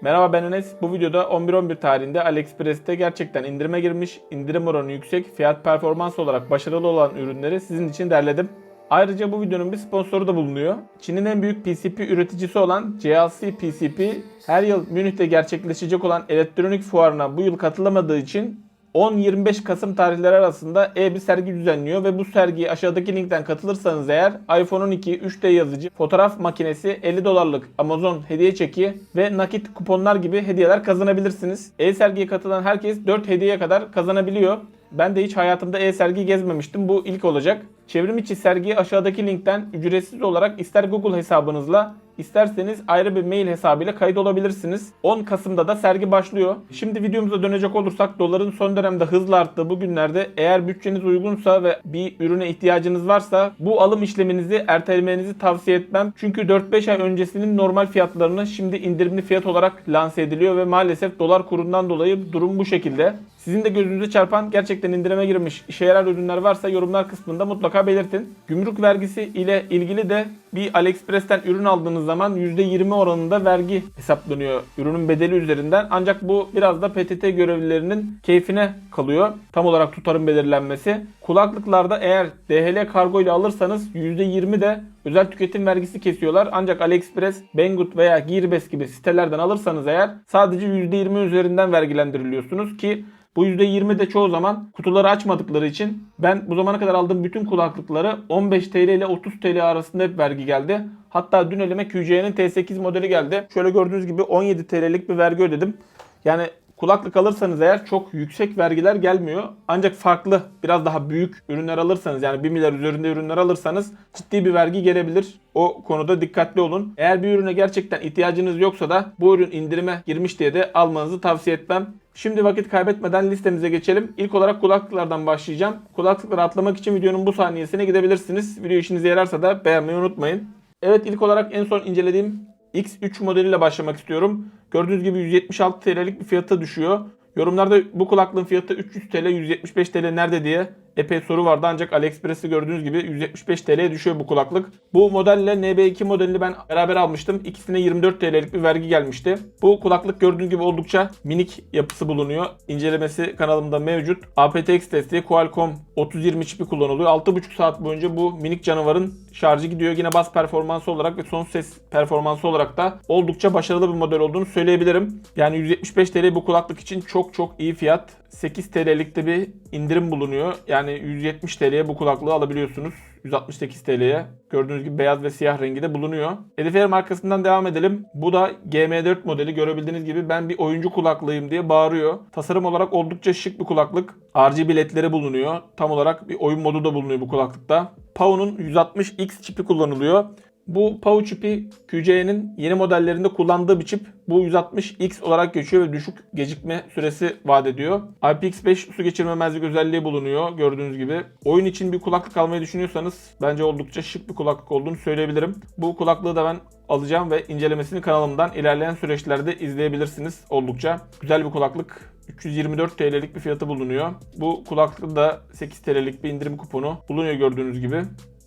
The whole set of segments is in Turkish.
Merhaba ben Enes. Bu videoda 11-11 tarihinde AliExpress'te gerçekten indirime girmiş, indirim oranı yüksek, fiyat performans olarak başarılı olan ürünleri sizin için derledim. Ayrıca bu videonun bir sponsoru da bulunuyor. Çin'in en büyük PCP üreticisi olan JLC PCP her yıl Münih'te gerçekleşecek olan elektronik fuarına bu yıl katılamadığı için 10-25 Kasım tarihleri arasında e bir sergi düzenliyor ve bu sergiye aşağıdaki linkten katılırsanız eğer iPhone 12 3D yazıcı, fotoğraf makinesi, 50 dolarlık Amazon hediye çeki ve nakit kuponlar gibi hediyeler kazanabilirsiniz. E-sergiye katılan herkes 4 hediyeye kadar kazanabiliyor. Ben de hiç hayatımda e-sergi gezmemiştim. Bu ilk olacak. Çevrim içi sergiye aşağıdaki linkten ücretsiz olarak ister Google hesabınızla isterseniz ayrı bir mail hesabıyla kayıt olabilirsiniz. 10 Kasım'da da sergi başlıyor. Şimdi videomuza dönecek olursak doların son dönemde hızla arttığı bu günlerde eğer bütçeniz uygunsa ve bir ürüne ihtiyacınız varsa bu alım işleminizi ertelemenizi tavsiye etmem. Çünkü 4-5 ay öncesinin normal fiyatlarını şimdi indirimli fiyat olarak lanse ediliyor ve maalesef dolar kurundan dolayı durum bu şekilde. Sizin de gözünüze çarpan gerçekten indirime girmiş işe yarar ürünler varsa yorumlar kısmında mutlaka belirtin. Gümrük vergisi ile ilgili de bir AliExpress'ten ürün aldığınız zaman %20 oranında vergi hesaplanıyor ürünün bedeli üzerinden. Ancak bu biraz da PTT görevlilerinin keyfine kalıyor. Tam olarak tutarın belirlenmesi. Kulaklıklarda eğer DHL kargo ile alırsanız %20 de özel tüketim vergisi kesiyorlar. Ancak AliExpress, Banggood veya Gearbest gibi sitelerden alırsanız eğer sadece %20 üzerinden vergilendiriliyorsunuz ki bu %20 de çoğu zaman kutuları açmadıkları için ben bu zamana kadar aldığım bütün kulaklıkları 15 TL ile 30 TL arasında hep vergi geldi. Hatta dün elime QC'nin T8 modeli geldi. Şöyle gördüğünüz gibi 17 TL'lik bir vergi ödedim. Yani kulaklık alırsanız eğer çok yüksek vergiler gelmiyor. Ancak farklı biraz daha büyük ürünler alırsanız yani 1 milyar üzerinde ürünler alırsanız ciddi bir vergi gelebilir. O konuda dikkatli olun. Eğer bir ürüne gerçekten ihtiyacınız yoksa da bu ürün indirime girmiş diye de almanızı tavsiye etmem. Şimdi vakit kaybetmeden listemize geçelim. İlk olarak kulaklıklardan başlayacağım. Kulaklıkları atlamak için videonun bu saniyesine gidebilirsiniz. Video işinize yararsa da beğenmeyi unutmayın. Evet ilk olarak en son incelediğim X3 modeliyle başlamak istiyorum. Gördüğünüz gibi 176 TL'lik bir fiyata düşüyor. Yorumlarda bu kulaklığın fiyatı 300 TL, 175 TL nerede diye epey soru vardı ancak AliExpress'te gördüğünüz gibi 175 TL'ye düşüyor bu kulaklık. Bu modelle NB2 modelini ben beraber almıştım. İkisine 24 TL'lik bir vergi gelmişti. Bu kulaklık gördüğünüz gibi oldukça minik yapısı bulunuyor. İncelemesi kanalımda mevcut. aptX testi Qualcomm 3020 çipi kullanılıyor. 6,5 saat boyunca bu minik canavarın şarjı gidiyor. Yine bas performansı olarak ve son ses performansı olarak da oldukça başarılı bir model olduğunu söyleyebilirim. Yani 175 TL bu kulaklık için çok çok iyi fiyat. 8 TL'likte bir indirim bulunuyor. Yani 170 TL'ye bu kulaklığı alabiliyorsunuz. 168 TL'ye. Gördüğünüz gibi beyaz ve siyah rengi de bulunuyor. Edifier markasından devam edelim. Bu da GM4 modeli. Görebildiğiniz gibi ben bir oyuncu kulaklığıyım diye bağırıyor. Tasarım olarak oldukça şık bir kulaklık. RGB ledleri bulunuyor. Tam olarak bir oyun modu da bulunuyor bu kulaklıkta. Pau'nun 160X çipi kullanılıyor. Bu Pau çipi QC'nin yeni modellerinde kullandığı bir çip. Bu 160X olarak geçiyor ve düşük gecikme süresi vaat ediyor. IPX5 su geçirmemezlik özelliği bulunuyor gördüğünüz gibi. Oyun için bir kulaklık almayı düşünüyorsanız bence oldukça şık bir kulaklık olduğunu söyleyebilirim. Bu kulaklığı da ben alacağım ve incelemesini kanalımdan ilerleyen süreçlerde izleyebilirsiniz. Oldukça güzel bir kulaklık. 324 TL'lik bir fiyatı bulunuyor. Bu kulaklıkta da 8 TL'lik bir indirim kuponu bulunuyor gördüğünüz gibi.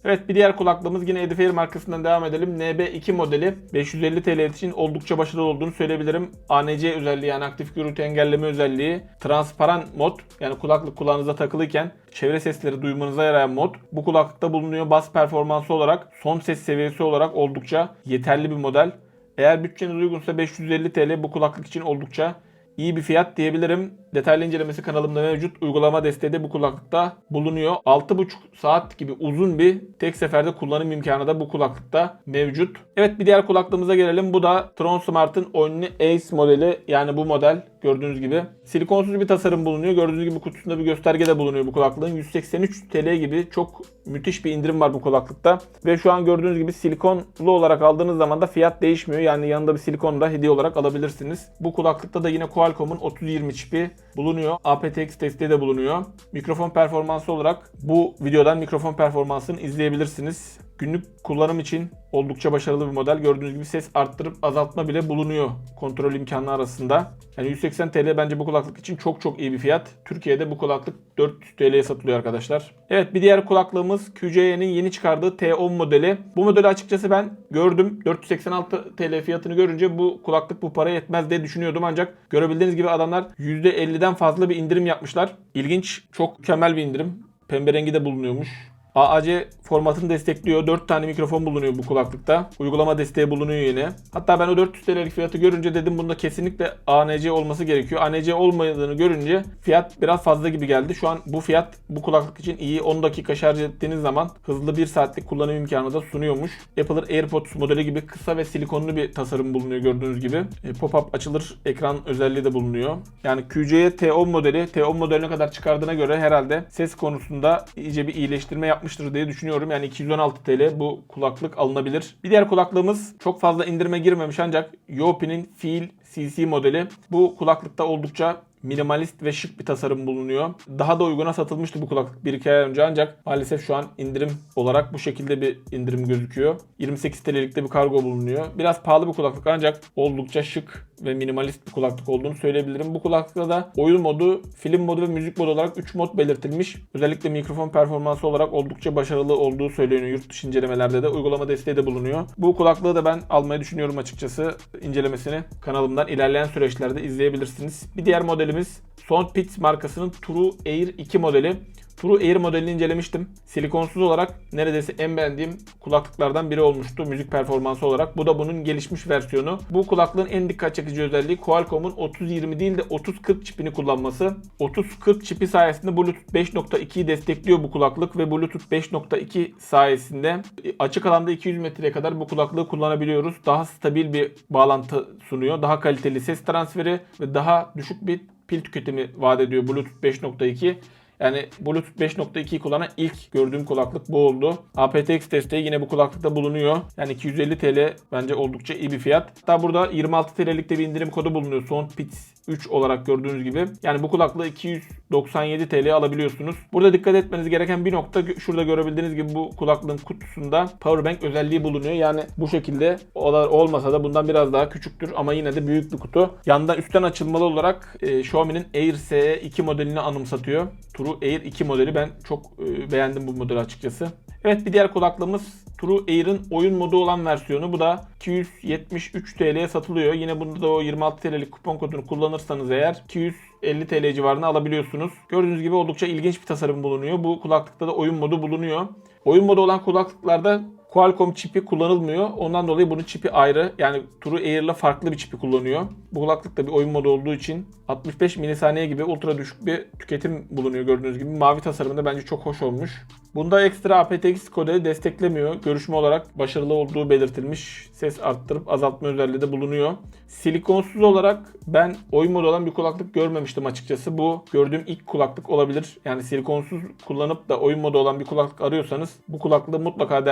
Evet bir diğer kulaklığımız yine Edifier markasından devam edelim. NB2 modeli 550 TL için oldukça başarılı olduğunu söyleyebilirim. ANC özelliği yani aktif gürültü engelleme özelliği, transparan mod yani kulaklık kulağınıza takılıyken çevre sesleri duymanıza yarayan mod. Bu kulaklıkta bulunuyor bas performansı olarak son ses seviyesi olarak oldukça yeterli bir model. Eğer bütçeniz uygunsa 550 TL bu kulaklık için oldukça iyi bir fiyat diyebilirim. Detaylı incelemesi kanalımda mevcut. Uygulama desteği de bu kulaklıkta bulunuyor. 6,5 saat gibi uzun bir tek seferde kullanım imkanı da bu kulaklıkta mevcut. Evet bir diğer kulaklığımıza gelelim. Bu da Tron Smart'ın Omni Ace modeli. Yani bu model gördüğünüz gibi. Silikonsuz bir tasarım bulunuyor. Gördüğünüz gibi kutusunda bir gösterge de bulunuyor bu kulaklığın. 183 TL gibi çok müthiş bir indirim var bu kulaklıkta. Ve şu an gördüğünüz gibi silikonlu olarak aldığınız zaman da fiyat değişmiyor. Yani yanında bir silikon da hediye olarak alabilirsiniz. Bu kulaklıkta da yine Qualcomm'un 3020 çipi bulunuyor. aptX testi de bulunuyor. Mikrofon performansı olarak bu videodan mikrofon performansını izleyebilirsiniz. Günlük kullanım için oldukça başarılı bir model. Gördüğünüz gibi ses arttırıp azaltma bile bulunuyor kontrol imkanı arasında. Yani 180 TL bence bu kulaklık için çok çok iyi bir fiyat. Türkiye'de bu kulaklık 400 TL'ye satılıyor arkadaşlar. Evet bir diğer kulaklığımız QC'nin yeni çıkardığı T10 modeli. Bu modeli açıkçası ben gördüm. 486 TL fiyatını görünce bu kulaklık bu paraya yetmez diye düşünüyordum ancak görebildiğiniz gibi adamlar %50'den fazla bir indirim yapmışlar. İlginç, çok mükemmel bir indirim. Pembe rengi de bulunuyormuş. AAC formatını destekliyor. 4 tane mikrofon bulunuyor bu kulaklıkta. Uygulama desteği bulunuyor yine. Hatta ben o 400 TL'lik fiyatı görünce dedim bunda kesinlikle ANC olması gerekiyor. ANC olmadığını görünce fiyat biraz fazla gibi geldi. Şu an bu fiyat bu kulaklık için iyi. 10 dakika şarj ettiğiniz zaman hızlı 1 saatlik kullanım imkanı da sunuyormuş. Apple'ın AirPods modeli gibi kısa ve silikonlu bir tasarım bulunuyor gördüğünüz gibi. E, Pop-up açılır ekran özelliği de bulunuyor. Yani QC'ye T10 modeli, T10 modeline kadar çıkardığına göre herhalde ses konusunda iyice bir iyileştirme yapmıştır diye düşünüyorum. Yani 216 TL bu kulaklık alınabilir. Bir diğer kulaklığımız çok fazla indirime girmemiş ancak Yopi'nin Feel CC modeli. Bu kulaklıkta oldukça minimalist ve şık bir tasarım bulunuyor. Daha da uyguna satılmıştı bu kulaklık bir iki ay önce ancak maalesef şu an indirim olarak bu şekilde bir indirim gözüküyor. 28 TL'likte bir kargo bulunuyor. Biraz pahalı bir kulaklık ancak oldukça şık ve minimalist bir kulaklık olduğunu söyleyebilirim. Bu kulaklıkta da oyun modu, film modu ve müzik modu olarak 3 mod belirtilmiş. Özellikle mikrofon performansı olarak oldukça başarılı olduğu söyleniyor yurt dışı incelemelerde de. Uygulama desteği de bulunuyor. Bu kulaklığı da ben almayı düşünüyorum açıkçası. İncelemesini kanalımdan ilerleyen süreçlerde izleyebilirsiniz. Bir diğer modelimiz Soundpits markasının True Air 2 modeli. True Air modelini incelemiştim. Silikonsuz olarak neredeyse en beğendiğim kulaklıklardan biri olmuştu müzik performansı olarak. Bu da bunun gelişmiş versiyonu. Bu kulaklığın en dikkat çekici özelliği Qualcomm'un 30-20 değil de 30-40 çipini kullanması. 30-40 çipi sayesinde Bluetooth 5.2'yi destekliyor bu kulaklık ve Bluetooth 5.2 sayesinde açık alanda 200 metreye kadar bu kulaklığı kullanabiliyoruz. Daha stabil bir bağlantı sunuyor. Daha kaliteli ses transferi ve daha düşük bir pil tüketimi vaat ediyor Bluetooth 5.2. Yani Bluetooth 5.2'yi kullanan ilk gördüğüm kulaklık bu oldu. aptX desteği yine bu kulaklıkta bulunuyor. Yani 250 TL bence oldukça iyi bir fiyat. Hatta burada 26 TL'lik de bir indirim kodu bulunuyor. Soundpits 3 olarak gördüğünüz gibi. Yani bu kulaklığı 297 TL alabiliyorsunuz. Burada dikkat etmeniz gereken bir nokta şurada görebildiğiniz gibi bu kulaklığın kutusunda powerbank özelliği bulunuyor. Yani bu şekilde olmasa da bundan biraz daha küçüktür ama yine de büyük bir kutu. Yandan üstten açılmalı olarak e, Xiaomi'nin Air SE 2 modelini anımsatıyor. True Air 2 modeli ben çok e, beğendim bu modeli açıkçası. Evet bir diğer kulaklığımız True Air'ın oyun modu olan versiyonu. Bu da 273 TL'ye satılıyor. Yine bunda da o 26 TL'lik kupon kodunu kullanırsanız eğer 250 TL civarına alabiliyorsunuz. Gördüğünüz gibi oldukça ilginç bir tasarım bulunuyor. Bu kulaklıkta da oyun modu bulunuyor. Oyun modu olan kulaklıklarda Qualcomm çipi kullanılmıyor. Ondan dolayı bunun çipi ayrı. Yani True Air'la farklı bir çipi kullanıyor. Bu kulaklık da bir oyun modu olduğu için 65 milisaniye gibi ultra düşük bir tüketim bulunuyor gördüğünüz gibi. Mavi tasarımı da bence çok hoş olmuş. Bunda ekstra aptX kodeli desteklemiyor. Görüşme olarak başarılı olduğu belirtilmiş. Ses arttırıp azaltma özelliği de bulunuyor. Silikonsuz olarak ben oyun modu olan bir kulaklık görmemiştim açıkçası. Bu gördüğüm ilk kulaklık olabilir. Yani silikonsuz kullanıp da oyun modu olan bir kulaklık arıyorsanız bu kulaklığı mutlaka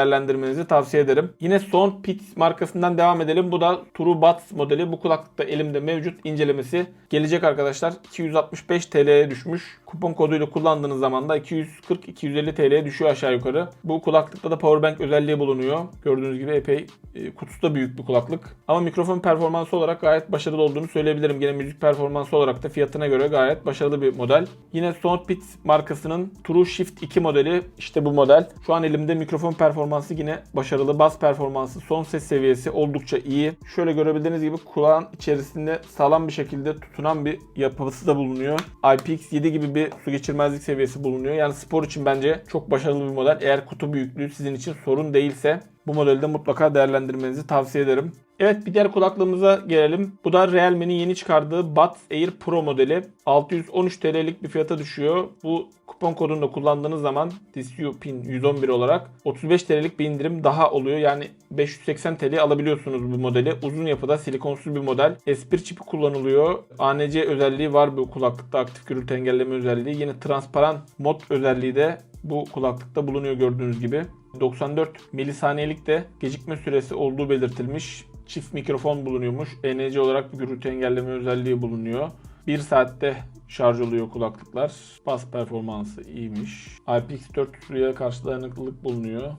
değerlendirmenizi tavsiye ederim. Yine Soundpits markasından devam edelim. Bu da True Buds modeli. Bu kulaklıkta elimde mevcut incelemesi gelecek arkadaşlar. 265 TL'ye düşmüş. Kupon koduyla kullandığınız zaman da 240-250 TL'ye düşüyor aşağı yukarı. Bu kulaklıkta da powerbank özelliği bulunuyor. Gördüğünüz gibi epey e, kutusu da büyük bir kulaklık. Ama mikrofon performansı olarak gayet başarılı olduğunu söyleyebilirim. Yine müzik performansı olarak da fiyatına göre gayet başarılı bir model. Yine Soundbits markasının True Shift 2 modeli işte bu model. Şu an elimde mikrofon performansı yine başarılı. Bas performansı, son ses seviyesi oldukça iyi. Şöyle görebildiğiniz gibi kulağın içerisinde sağlam bir şekilde tutunan bir yapısı da bulunuyor. IPX7 gibi bir su geçirmezlik seviyesi bulunuyor. Yani spor için bence çok başarılı bir model. Eğer kutu büyüklüğü sizin için sorun değilse bu modelde mutlaka değerlendirmenizi tavsiye ederim. Evet bir diğer kulaklığımıza gelelim. Bu da Realme'nin yeni çıkardığı Buds Air Pro modeli. 613 TL'lik bir fiyata düşüyor. Bu kupon kodunu da kullandığınız zaman DCU pin 111 olarak 35 TL'lik bir indirim daha oluyor. Yani 580 TL alabiliyorsunuz bu modeli. Uzun yapıda silikonsuz bir model. S1 çipi kullanılıyor. ANC özelliği var bu kulaklıkta aktif gürültü engelleme özelliği. Yine transparan mod özelliği de bu kulaklıkta bulunuyor gördüğünüz gibi. 94 milisaniyelik de gecikme süresi olduğu belirtilmiş. Çift mikrofon bulunuyormuş. ENC olarak bir gürültü engelleme özelliği bulunuyor. 1 saatte şarj oluyor kulaklıklar. Bas performansı iyiymiş. IPX4 suya karşı dayanıklılık bulunuyor.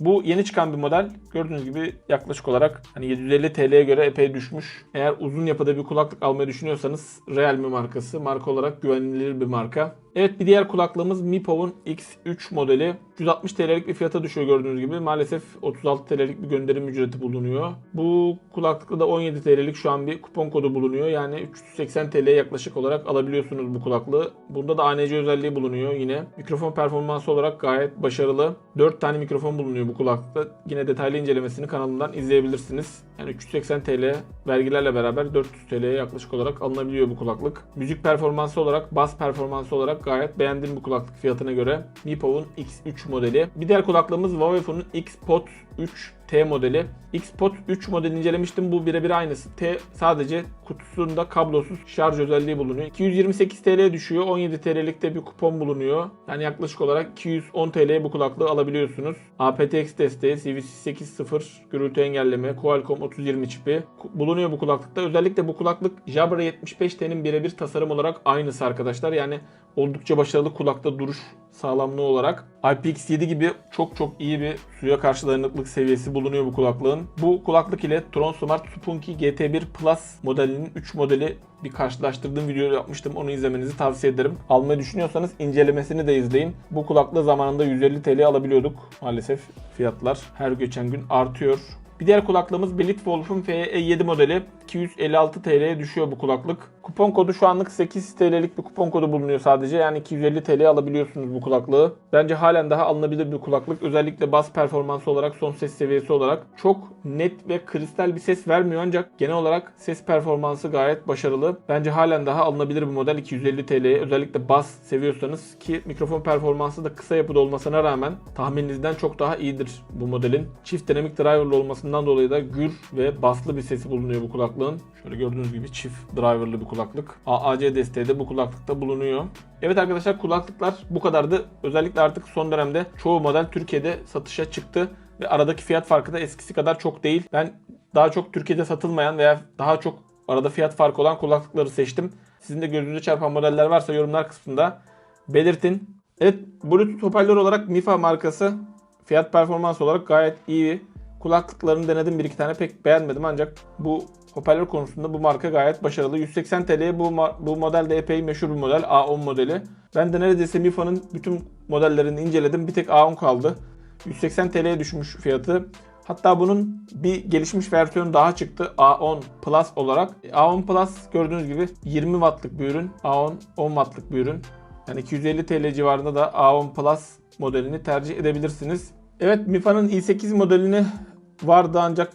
Bu yeni çıkan bir model. Gördüğünüz gibi yaklaşık olarak hani 750 TL'ye göre epey düşmüş. Eğer uzun yapıda bir kulaklık almayı düşünüyorsanız Realme markası. Marka olarak güvenilir bir marka. Evet bir diğer kulaklığımız Mi Pov'un X3 modeli. 160 TL'lik bir fiyata düşüyor gördüğünüz gibi. Maalesef 36 TL'lik bir gönderim ücreti bulunuyor. Bu kulaklıkta da 17 TL'lik şu an bir kupon kodu bulunuyor. Yani 380 TL'ye yaklaşık olarak alabiliyorsunuz bu kulaklığı. Bunda da ANC özelliği bulunuyor yine. Mikrofon performansı olarak gayet başarılı. 4 tane mikrofon bulunuyor bu kulaklıkta. Yine detaylı incelemesini kanalımdan izleyebilirsiniz. Yani 380 TL vergilerle beraber 400 TL'ye yaklaşık olarak alınabiliyor bu kulaklık. Müzik performansı olarak, bas performansı olarak gayet beğendim bu kulaklık fiyatına göre. Mi Pov'un X3 modeli. Bir diğer kulaklığımız Huawei'nin Xpod 3 T modeli. Xpod 3 modeli incelemiştim. Bu birebir aynısı. T sadece kutusunda kablosuz şarj özelliği bulunuyor. 228 TL düşüyor. 17 TL'likte bir kupon bulunuyor. Yani yaklaşık olarak 210 TL'ye bu kulaklığı alabiliyorsunuz. aptX desteği, CVC 8.0, gürültü engelleme, Qualcomm 3020 çipi bulunuyor bu kulaklıkta. Özellikle bu kulaklık Jabra 75T'nin birebir tasarım olarak aynısı arkadaşlar. Yani oldukça başarılı kulakta duruş sağlamlığı olarak. IPX7 gibi çok çok iyi bir suya karşı dayanıklılık seviyesi bulunuyor bu kulaklığın. Bu kulaklık ile Tron Smart Spunky GT1 Plus modelinin 3 modeli bir karşılaştırdığım video yapmıştım. Onu izlemenizi tavsiye ederim. Almayı düşünüyorsanız incelemesini de izleyin. Bu kulaklığı zamanında 150 TL alabiliyorduk. Maalesef fiyatlar her geçen gün artıyor. Bir diğer kulaklığımız Belitwolf'un FE7 modeli. 256 TL'ye düşüyor bu kulaklık. Kupon kodu şu anlık 8 TL'lik bir kupon kodu bulunuyor sadece. Yani 250 TL alabiliyorsunuz bu kulaklığı. Bence halen daha alınabilir bir kulaklık. Özellikle bas performansı olarak, son ses seviyesi olarak çok net ve kristal bir ses vermiyor ancak genel olarak ses performansı gayet başarılı. Bence halen daha alınabilir bir model 250 TL'ye. Özellikle bas seviyorsanız ki mikrofon performansı da kısa yapıda olmasına rağmen tahmininizden çok daha iyidir bu modelin. Çift dinamik driverlı olmasından dolayı da gür ve baslı bir sesi bulunuyor bu kulaklığın. Şöyle gördüğünüz gibi çift driverlı bir kulaklık. AAC desteği de bu kulaklıkta bulunuyor. Evet arkadaşlar kulaklıklar bu kadardı. Özellikle artık son dönemde çoğu model Türkiye'de satışa çıktı. Ve aradaki fiyat farkı da eskisi kadar çok değil. Ben daha çok Türkiye'de satılmayan veya daha çok arada fiyat farkı olan kulaklıkları seçtim. Sizin de gözünüze çarpan modeller varsa yorumlar kısmında belirtin. Evet Bluetooth hoparlör olarak Mifa markası fiyat performans olarak gayet iyi. Kulaklıklarını denedim bir iki tane pek beğenmedim ancak bu hoparlör konusunda bu marka gayet başarılı. 180 TL'ye bu, bu model de epey meşhur bir model. A10 modeli. Ben de neredeyse Mifa'nın bütün modellerini inceledim. Bir tek A10 kaldı. 180 TL'ye düşmüş fiyatı. Hatta bunun bir gelişmiş versiyonu daha çıktı. A10 Plus olarak. A10 Plus gördüğünüz gibi 20 wattlık bir ürün. A10 10 wattlık bir ürün. Yani 250 TL civarında da A10 Plus modelini tercih edebilirsiniz. Evet Mifa'nın i8 modelini vardı ancak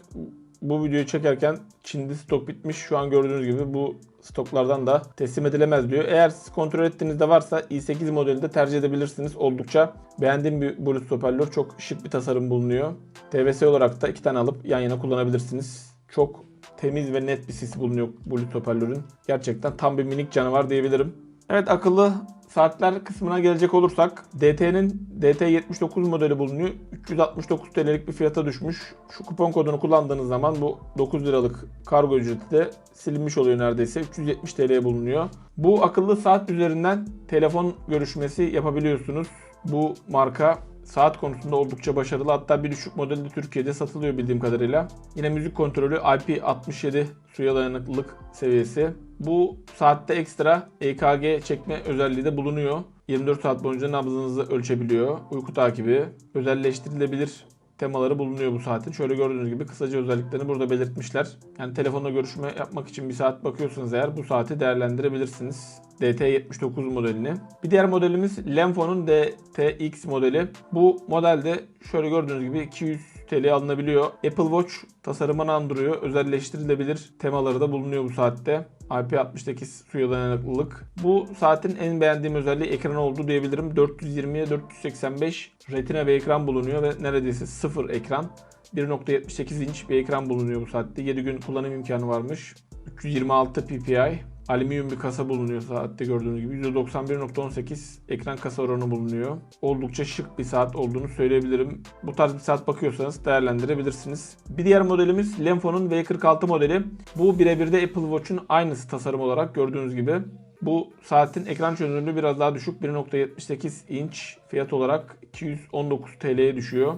bu videoyu çekerken Çin'de stok bitmiş. Şu an gördüğünüz gibi bu stoklardan da teslim edilemez diyor. Eğer siz kontrol ettiğinizde varsa i8 modeli de tercih edebilirsiniz. Oldukça beğendiğim bir Bluetooth hoparlör. Çok şık bir tasarım bulunuyor. TVS olarak da iki tane alıp yan yana kullanabilirsiniz. Çok temiz ve net bir sesi bulunuyor Bluetooth hoparlörün. Gerçekten tam bir minik canavar diyebilirim. Evet akıllı saatler kısmına gelecek olursak DT'nin DT79 modeli bulunuyor. 369 TL'lik bir fiyata düşmüş. Şu kupon kodunu kullandığınız zaman bu 9 liralık kargo ücreti de silinmiş oluyor neredeyse. 370 TL'ye bulunuyor. Bu akıllı saat üzerinden telefon görüşmesi yapabiliyorsunuz. Bu marka saat konusunda oldukça başarılı. Hatta bir düşük modeli de Türkiye'de satılıyor bildiğim kadarıyla. Yine müzik kontrolü IP67 suya dayanıklılık seviyesi. Bu saatte ekstra EKG çekme özelliği de bulunuyor. 24 saat boyunca nabzınızı ölçebiliyor. Uyku takibi, özelleştirilebilir temaları bulunuyor bu saatin. Şöyle gördüğünüz gibi kısaca özelliklerini burada belirtmiş,ler Yani telefonla görüşme yapmak için bir saat bakıyorsanız eğer bu saati değerlendirebilirsiniz. DT79 modelini. Bir diğer modelimiz Lenfo'nun DTX modeli. Bu modelde şöyle gördüğünüz gibi 200 TL alınabiliyor. Apple Watch tasarımını andırıyor. Özelleştirilebilir temaları da bulunuyor bu saatte. IP68 suya dayanıklılık. Bu saatin en beğendiğim özelliği ekran oldu diyebilirim. 420'ye 485 retina bir ekran bulunuyor ve neredeyse sıfır ekran. 1.78 inç bir ekran bulunuyor bu saatte. 7 gün kullanım imkanı varmış. 326 ppi. Alüminyum bir kasa bulunuyor saatte gördüğünüz gibi. %91.18 ekran kasa oranı bulunuyor. Oldukça şık bir saat olduğunu söyleyebilirim. Bu tarz bir saat bakıyorsanız değerlendirebilirsiniz. Bir diğer modelimiz Lenfo'nun V46 modeli. Bu birebir de Apple Watch'un aynısı tasarım olarak gördüğünüz gibi. Bu saatin ekran çözünürlüğü biraz daha düşük. 1.78 inç fiyat olarak 219 TL'ye düşüyor.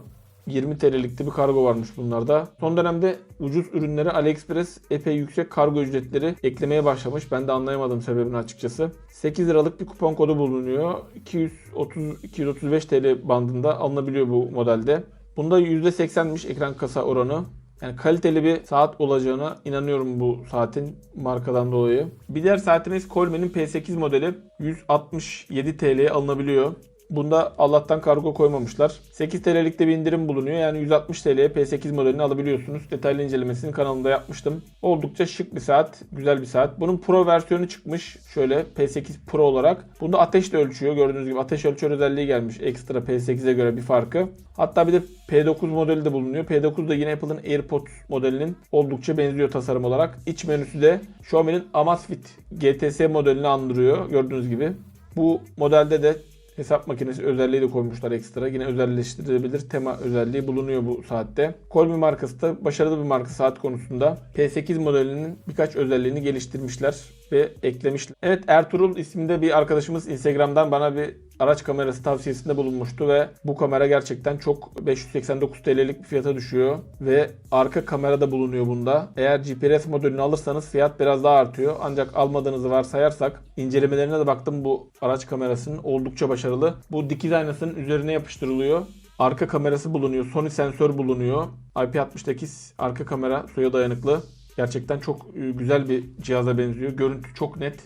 20 TL'likte bir kargo varmış bunlarda. Son dönemde ucuz ürünlere AliExpress epey yüksek kargo ücretleri eklemeye başlamış. Ben de anlayamadım sebebini açıkçası. 8 liralık bir kupon kodu bulunuyor. 230 235 TL bandında alınabiliyor bu modelde. Bunda %80'miş ekran kasa oranı. Yani kaliteli bir saat olacağına inanıyorum bu saatin markadan dolayı. Bir diğer saatimiz Coleman'in P8 modeli 167 TL'ye alınabiliyor. Bunda Allah'tan kargo koymamışlar. 8 TL'likte bir indirim bulunuyor. Yani 160 TL'ye P8 modelini alabiliyorsunuz. Detaylı incelemesini kanalımda yapmıştım. Oldukça şık bir saat. Güzel bir saat. Bunun Pro versiyonu çıkmış. Şöyle P8 Pro olarak. Bunda ateş de ölçüyor. Gördüğünüz gibi ateş ölçer özelliği gelmiş. Ekstra P8'e göre bir farkı. Hatta bir de P9 modeli de bulunuyor. P9 da yine Apple'ın AirPods modelinin oldukça benziyor tasarım olarak. İç menüsü de Xiaomi'nin Amazfit GTS modelini andırıyor. Gördüğünüz gibi. Bu modelde de hesap makinesi özelliği de koymuşlar ekstra. Yine özelleştirilebilir tema özelliği bulunuyor bu saatte. Colby markası da başarılı bir marka saat konusunda. P8 modelinin birkaç özelliğini geliştirmişler ve eklemişler. Evet Ertuğrul isminde bir arkadaşımız Instagram'dan bana bir araç kamerası tavsiyesinde bulunmuştu ve bu kamera gerçekten çok 589 TL'lik bir fiyata düşüyor ve arka kamera da bulunuyor bunda. Eğer GPRS modelini alırsanız fiyat biraz daha artıyor. Ancak almadığınızı varsayarsak incelemelerine de baktım bu araç kamerasının oldukça başarılı. Bu dikiz aynasının üzerine yapıştırılıyor. Arka kamerası bulunuyor. Sony sensör bulunuyor. IP68 arka kamera suya dayanıklı. Gerçekten çok e, güzel bir cihaza benziyor. Görüntü çok net.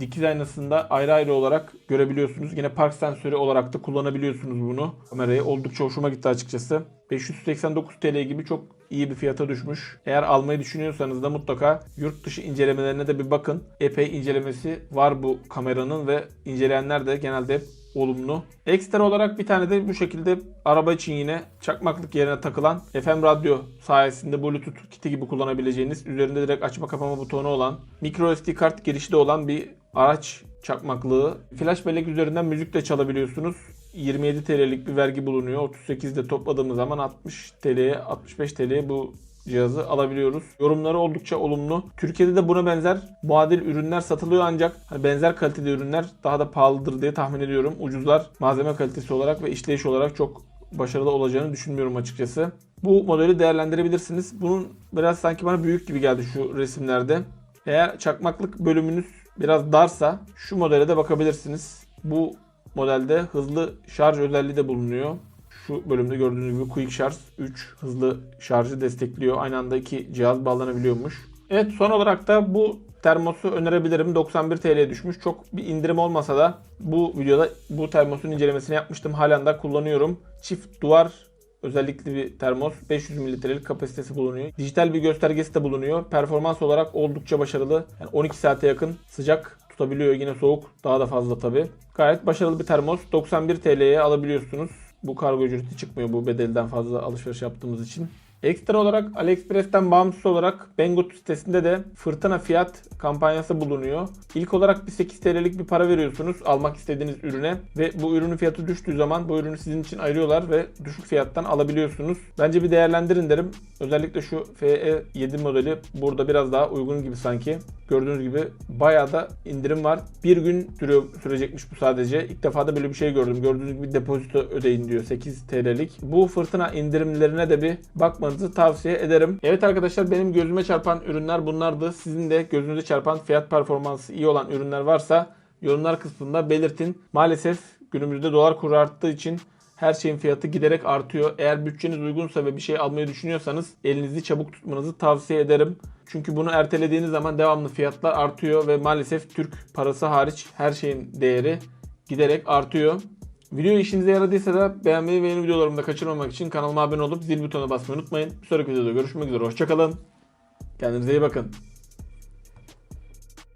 Dikiz aynasında ayrı ayrı olarak görebiliyorsunuz. Yine park sensörü olarak da kullanabiliyorsunuz bunu. Kamerayı oldukça hoşuma gitti açıkçası. 589 TL gibi çok iyi bir fiyata düşmüş. Eğer almayı düşünüyorsanız da mutlaka yurt dışı incelemelerine de bir bakın. Epey incelemesi var bu kameranın ve inceleyenler de genelde hep olumlu. Ekstra olarak bir tane de bu şekilde araba için yine çakmaklık yerine takılan FM radyo sayesinde Bluetooth kiti gibi kullanabileceğiniz üzerinde direkt açma kapama butonu olan micro SD kart girişi de olan bir araç çakmaklığı. Flash bellek üzerinden müzik de çalabiliyorsunuz. 27 TL'lik bir vergi bulunuyor. 38'de topladığımız zaman 60 TL'ye 65 TL'ye bu cihazı alabiliyoruz. Yorumları oldukça olumlu. Türkiye'de de buna benzer muadil ürünler satılıyor ancak hani benzer kalitede ürünler daha da pahalıdır diye tahmin ediyorum. Ucuzlar malzeme kalitesi olarak ve işleyiş olarak çok başarılı olacağını düşünmüyorum açıkçası. Bu modeli değerlendirebilirsiniz. Bunun biraz sanki bana büyük gibi geldi şu resimlerde. Eğer çakmaklık bölümünüz biraz darsa şu modele de bakabilirsiniz. Bu modelde hızlı şarj özelliği de bulunuyor. Şu bölümde gördüğünüz gibi Quick Charge 3 hızlı şarjı destekliyor. Aynı anda iki cihaz bağlanabiliyormuş. Evet son olarak da bu termosu önerebilirim. 91 TL'ye düşmüş. Çok bir indirim olmasa da bu videoda bu termosun incelemesini yapmıştım. Halen de kullanıyorum. Çift duvar özellikli bir termos. 500 mililitrelik kapasitesi bulunuyor. Dijital bir göstergesi de bulunuyor. Performans olarak oldukça başarılı. Yani 12 saate yakın sıcak tutabiliyor. Yine soğuk daha da fazla tabi. Gayet başarılı bir termos. 91 TL'ye alabiliyorsunuz. Bu kargo ücreti çıkmıyor bu bedelden fazla alışveriş yaptığımız için. Ekstra olarak AliExpress'ten bağımsız olarak Banggood sitesinde de fırtına fiyat kampanyası bulunuyor. İlk olarak bir 8 TL'lik bir para veriyorsunuz almak istediğiniz ürüne ve bu ürünün fiyatı düştüğü zaman bu ürünü sizin için ayırıyorlar ve düşük fiyattan alabiliyorsunuz. Bence bir değerlendirin derim. Özellikle şu FE7 modeli burada biraz daha uygun gibi sanki. Gördüğünüz gibi bayağı da indirim var. Bir gün sürüyor, sürecekmiş bu sadece. İlk defa da böyle bir şey gördüm. Gördüğünüz gibi depozito ödeyin diyor 8 TL'lik. Bu fırtına indirimlerine de bir bakmanızı tavsiye ederim. Evet arkadaşlar benim gözüme çarpan ürünler bunlardı. Sizin de gözünüze çarpan fiyat performansı iyi olan ürünler varsa yorumlar kısmında belirtin. Maalesef günümüzde dolar kuru arttığı için her şeyin fiyatı giderek artıyor. Eğer bütçeniz uygunsa ve bir şey almayı düşünüyorsanız elinizi çabuk tutmanızı tavsiye ederim. Çünkü bunu ertelediğiniz zaman devamlı fiyatlar artıyor ve maalesef Türk parası hariç her şeyin değeri giderek artıyor. Video işinize yaradıysa da beğenmeyi ve yeni videolarımı da kaçırmamak için kanalıma abone olup zil butonuna basmayı unutmayın. Bir sonraki videoda görüşmek üzere. Hoşçakalın. Kendinize iyi bakın.